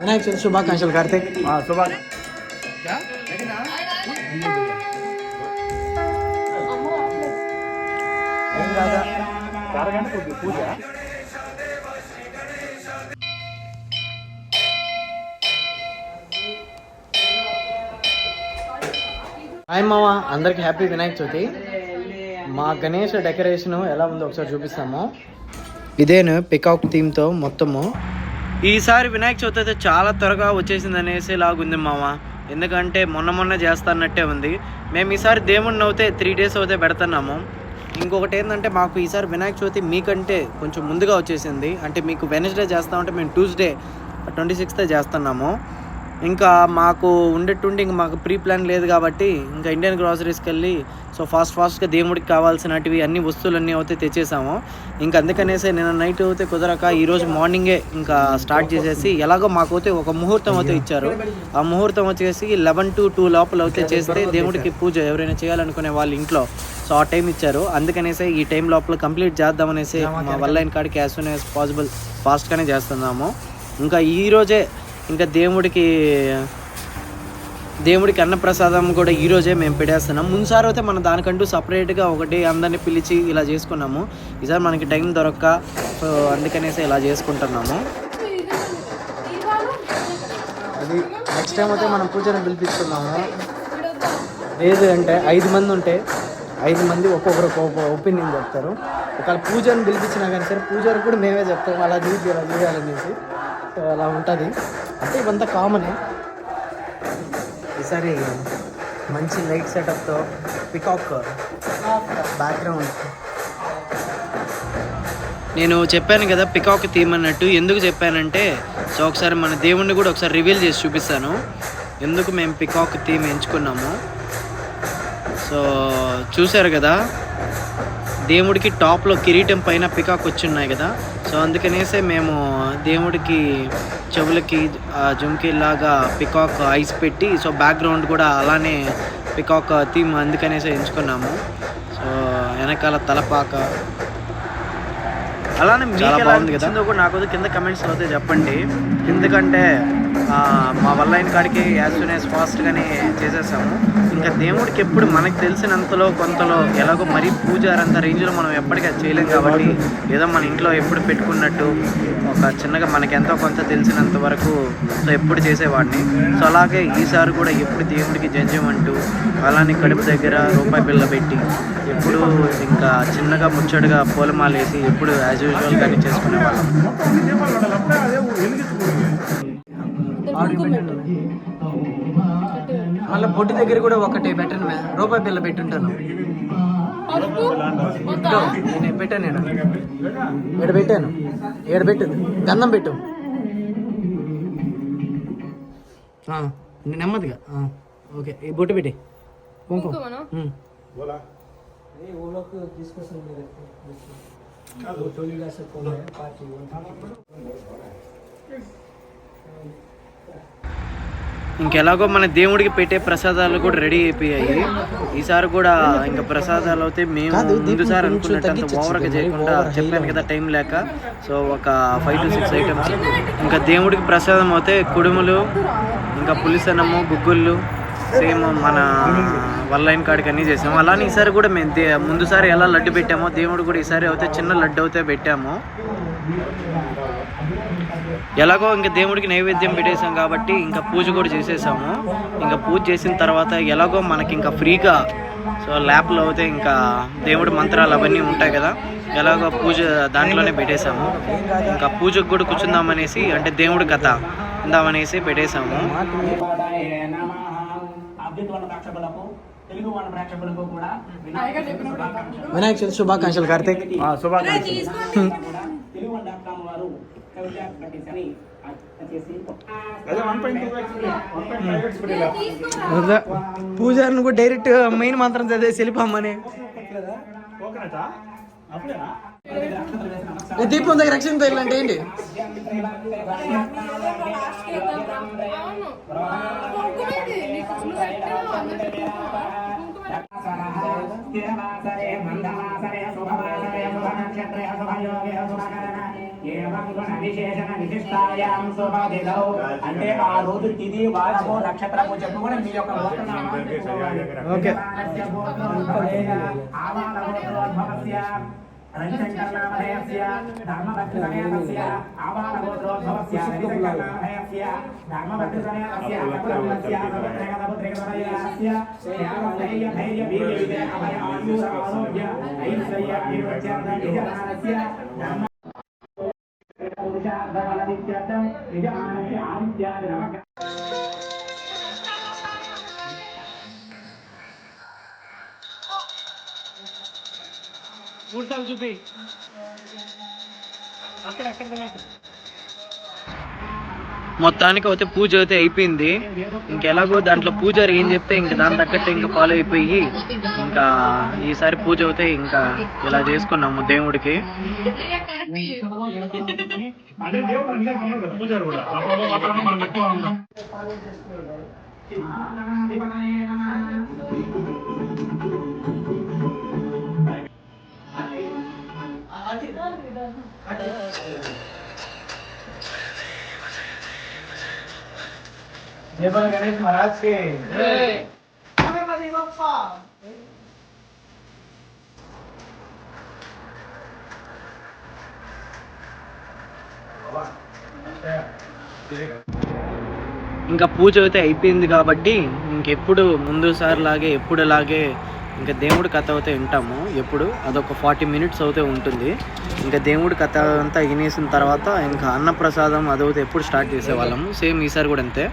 వినాయక చవితి శుభాకాంక్షలు కార్తీక్. శుభా పూజ హాయ్ మామ అందరికి హ్యాపీ వినాయక చవితి. మా గణేష్ డెకరేషన్ ఎలా ఉందో ఒకసారి చూపిస్తాము. ఇదేను పికాక్ థీమ్తో మొత్తము. ఈసారి వినాయక చవితి అయితే చాలా త్వరగా వచ్చేసింది అనేసి లాగుంది మామ. ఎందుకంటే మొన్న మొన్న చేస్తానట్టే ఉంది. మేము ఈసారి దేవుణ్ణి అవుతే త్రీ డేస్ అవుతే పెడుతున్నాము. ఇంకొకటి ఏంటంటే మాకు ఈసారి వినాయక చవితి మీకంటే కొంచెం ముందుగా వచ్చేసింది. అంటే మీకు వెనస్డే చేస్తామంటే మేము ట్యూస్డే ట్వంటీ సిక్స్త్ చేస్తున్నాము. ఇంకా మాకు ఉండేటుండి ఇంక మాకు ప్రీ ప్లాన్ లేదు కాబట్టి ఇంకా ఇండియన్ గ్రాసరీస్కి వెళ్ళి సో ఫాస్ట్ ఫాస్ట్గా దేవుడికి కావాల్సినటివి అన్ని వస్తువులన్నీ అయితే తెచ్చేసాము. ఇంకా అందుకనేసి నేను నైట్ అయితే కుదరక ఈరోజు మార్నింగే ఇంకా స్టార్ట్ చేసేసి ఎలాగో మాకు అయితే ఒక ముహూర్తం అయితే ఇచ్చారు. ఆ ముహూర్తం వచ్చేసి లెవెన్ టు టూ లోపల అయితే చేస్తే దేవుడికి పూజ ఎవరైనా చేయాలనుకునే వాళ్ళ ఇంట్లో సో ఆ టైం ఇచ్చారు. అందుకనేసి ఈ టైం లోపల కంప్లీట్ చేద్దామనేసి మా వల్ల కాడికి యాజ్ సూన్ యాజ్ పాసిబుల్ ఫాస్ట్గానే చేస్తున్నాము. ఇంకా ఈ రోజే ఇంకా దేవుడికి దేవుడికి అన్నప్రసాదం కూడా ఈరోజే మేము పెట్టేస్తున్నాం. ముందుసారి అయితే మనం దానికంటూ సపరేట్గా ఒకటి అందరిని పిలిచి ఇలా చేసుకున్నాము. ఈసారి మనకి టైం దొరక్క సో అందుకనేసి ఇలా చేసుకుంటున్నాము. అది నెక్స్ట్ టైం అయితే మనం పూజను పిలిపిస్తున్నాము. లేదు అంటే ఐదు మంది ఉంటే ఐదు మంది ఒక్కొక్కరు ఒక్కొక్క ఒపీనియన్ చెప్తారు. ఒకవేళ పూజను పిలిపించినా కానీ సరే పూజారికి కూడా మేమే చెప్తాం. అలా చేయాలి అలా చేయాలనేసి. సో అలా ఉంటుంది. అంటే ఇవంతా కామనే ఈసారి మంచి లైట్ సెటప్తో పికాక్ బ్యాక్గ్రౌండ్ నేను చెప్పాను కదా పికాక్ థీమ్ అన్నట్టు. ఎందుకు చెప్పానంటే సో ఒకసారి మన దేవుణ్ణి కూడా ఒకసారి రివీల్ చేసి చూపిస్తాను. ఎందుకు మేము పికాక్ థీమ్ ఎంచుకున్నాము? సో చూశారు కదా దేవుడికి టాప్లో కిరీటం పైన పికాక్ వచ్చి ఉన్నాయి కదా. సో అందుకనేసే మేము దేవుడికి చెవులకి జుమ్కి లాగా పికాక్ ఐస్ పెట్టి సో బ్యాక్గ్రౌండ్ కూడా అలానే పికాక్ థీమ్ అందుకనేసే ఎంచుకున్నాము. సో వెనకాల తలపాక. అలానే మీకు ఎలా అనిపించిందో కూడా నాకు కింద కమెంట్స్ అయితే చెప్పండి. ఎందుకంటే మా వల్ల కాడికి యాజ్ సూన్ యాజ్ ఫాస్ట్గానే చేసేసాము. ఇంకా దేవుడికి ఎప్పుడు మనకు తెలిసినంతలో కొంతలో ఎలాగో మరీ పూజారంత రేంజ్లో మనం ఎప్పటికీ అది చేయలేం కాబట్టి ఏదో మన ఇంట్లో ఎప్పుడు పెట్టుకున్నట్టు ఒక చిన్నగా మనకి ఎంతో కొంత తెలిసినంత వరకు సో ఎప్పుడు చేసేవాడిని. సో అలాగే ఈసారి కూడా ఎప్పుడు దేవుడికి జంజం అంటూ అలానే కడుపు దగ్గర రూపాయి బిళ్ళ పెట్టి ఎప్పుడు ఇంకా చిన్నగా ముచ్చటగా పూలమాలేసి ఎప్పుడు యాజ్ యూజువల్ యూజువల్గానే చేసుకునేవాళ్ళం. మళ్ళీ బొడ్డు దగ్గర కూడా ఒకటి పెట్టను. రూపాయి బిల్ల పెట్టుంటాను. నేను పెట్టాను నేను ఏడ పెట్టాను. ఏడ పెట్టు. గంధం పెట్టు. నెమ్మదిగా. ఓకే. ఈ బొట్టు పెట్టి. కుంకుమ. ఉమ్. ఇంకెలాగో మన దేవుడికి పెట్టే ప్రసాదాలు కూడా రెడీ అయిపోయాయి. ఈసారి కూడా ఇంకా ప్రసాదాలు అయితే మేము ముందుసారి అనుకున్నట్టు అంత ఓవర్గా చేయకుండా చెప్పాను కదా టైం లేక. సో ఒక ఫైవ్ టు సిక్స్ ఐటమ్స్. ఇంకా దేవుడికి ప్రసాదం అయితే కుడుములు ఇంకా పులిసన్నము గుగ్గుళ్ళు సేమ్ మన వల్లైన కాడికి అన్నీ చేసాము. అలానే ఈసారి కూడా మేము దే ముందుసారి ఎలా లడ్డు పెట్టామో దేవుడు కూడా ఈసారి అయితే చిన్న లడ్డు అయితే పెట్టాము. ఎలాగో ఇంకా దేవుడికి నైవేద్యం పెట్టేసాం కాబట్టి ఇంకా పూజ కూడా చేసేసాము. ఇంకా పూజ చేసిన తర్వాత ఎలాగో మనకి ఇంకా ఫ్రీగా సో ల్యాప్లో అయితే ఇంకా దేవుడి మంత్రాలు అవన్నీ ఉంటాయి కదా ఎలాగో పూజ దాంట్లోనే పెట్టేశాము. ఇంకా పూజకు కూడా కూర్చుందామనేసి అంటే దేవుడి కథ ఉందామనేసి పెట్టేశాము. వినాయక చవితి శుభాకాంక్షలు కార్తీక్ శుభాకాంక్షలు వన్ పూజారిని కూడా డైరెక్ట్ మెయిన్ మంత్రం చదివేసి అప్పుడేనా దీపం దగ్గర రక్షణ తగిలంటే ఏంటి స్థిరవాసరే మందవాసరే శుభవాసరే శుభ నక్షత్రే శుభయోగే శుభకరణ ఏవం విశేషణ విశిష్టాయాం శుభదినౌ అంటే ఆ రోజు తిది వారము నక్షత్రము చెప్పుకొని మీ యొక్క. ఓకే. యజమానస్య గోత్రోద్భవస్య, ఆవాల గోత్రోద్భవస్య, రవిశంకరనామధేయస్య, ధర్మభక్తిసమేతస్య, ఆవాల గోత్రోద్భవస్య, రవిశంకరనామధేయస్య, ధర్మభక్తిసమేతస్య, సకులకులస్య, సముద్రేకసముద్రేకసమయస్య, శ్యామధైర్య ధైర్య వీర్య విజయ నమః చూపి. మొత్తానికి అయితే పూజ అయితే అయిపోయింది. ఇంకెలాగో దాంట్లో పూజారి ఏం చెప్తే ఇంకా దాని తగ్గట్టు ఇంకా ఫాలో అయిపోయి ఇంకా ఈసారి పూజ అయితే ఇంకా ఇలా చేసుకున్నాము దేవుడికి. ఎక్కువ ఉన్నాం गणेश महाराज के ఇంకా పూజ అయితే అయిపోయింది కాబట్టి ఇంకెప్పుడు ముందు సారి లాగే ఎప్పుడు లాగే ఇంకా దేవుడి కథ అయితే వింటాము ఎప్పుడు అదొక ఫార్టీ మినిట్స్ అయితే ఉంటుంది ఇంకా దేవుడి కథ అంతా వినేసిన తర్వాత ఇంకా అన్నప్రసాదం అదైతే ఎప్పుడు స్టార్ట్ చేసేవాళ్ళము సేమ్ ఈసారి కూడా అంతే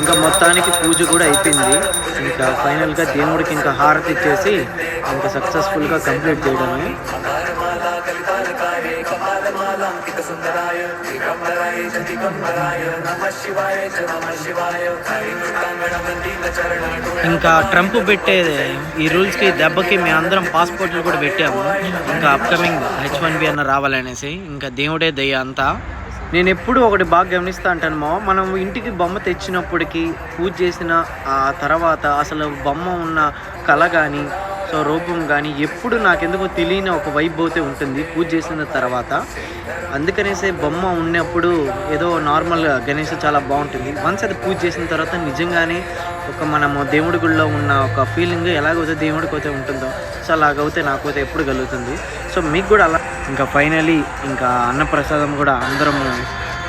ఇంకా మొత్తానికి పూజ కూడా అయిపోయింది. ఇంకా ఫైనల్గా దేవుడికి ఇంకా హారతి ఇచ్చేసి ఇంకా సక్సెస్ఫుల్గా కంప్లీట్ చేయడమే. ఇంకా ట్రంప్ పెట్టేది ఈ రూల్స్కి దెబ్బకి మేము అందరం పాస్పోర్ట్లు కూడా పెట్టాము. ఇంకా అప్కమింగ్ హెచ్ వన్ బి అన్న రావాలనేసి. ఇంకా దేవుడే దయ అంతా. నేను ఎప్పుడు ఒకటి బాగా గమనిస్తా అంటాను మా మనం ఇంటికి బొమ్మ తెచ్చినప్పటికీ పూజ చేసిన ఆ తర్వాత అసలు బొమ్మ ఉన్న కళ కానీ సో రూపం కానీ ఎప్పుడు నాకెందుకో తెలియని ఒక వైబ్ అయితే ఉంటుంది పూజ చేసిన తర్వాత. అందుకనేసే బొమ్మ ఉన్నప్పుడు ఏదో నార్మల్ గణేష్ చాలా బాగుంటుంది. వన్స్ అది పూజ చేసిన తర్వాత నిజంగానే ఒక మనము దేవుడి గుడిలో ఉన్న ఒక ఫీలింగ్ ఎలాగైతే దేవుడికి అయితే ఉంటుందో సో అలాగైతే నాకైతే ఎప్పుడు కలుగుతుంది. సో మీకు కూడా అలా ఇంకా ఫైనలీ ఇంకా అన్నప్రసాదం కూడా అందరము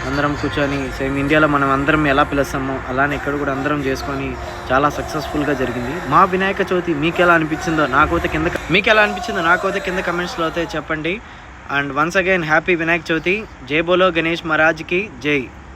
అందరం కూర్చొని సేమ్ ఇండియాలో మనం అందరం ఎలా పిలుస్తామో అలానే ఇక్కడ కూడా అందరం చేసుకొని చాలా సక్సెస్ఫుల్గా జరిగింది. మా వినాయక చవితి మీకు ఎలా అనిపించిందో నాకైతే కింద మీకు ఎలా అనిపించిందో నాకైతే కింద కమెంట్స్లో అయితే చెప్పండి. And once again happy Vinayaka Chavithi. జై బోలో గణేష్ మహారాజ్కి జై.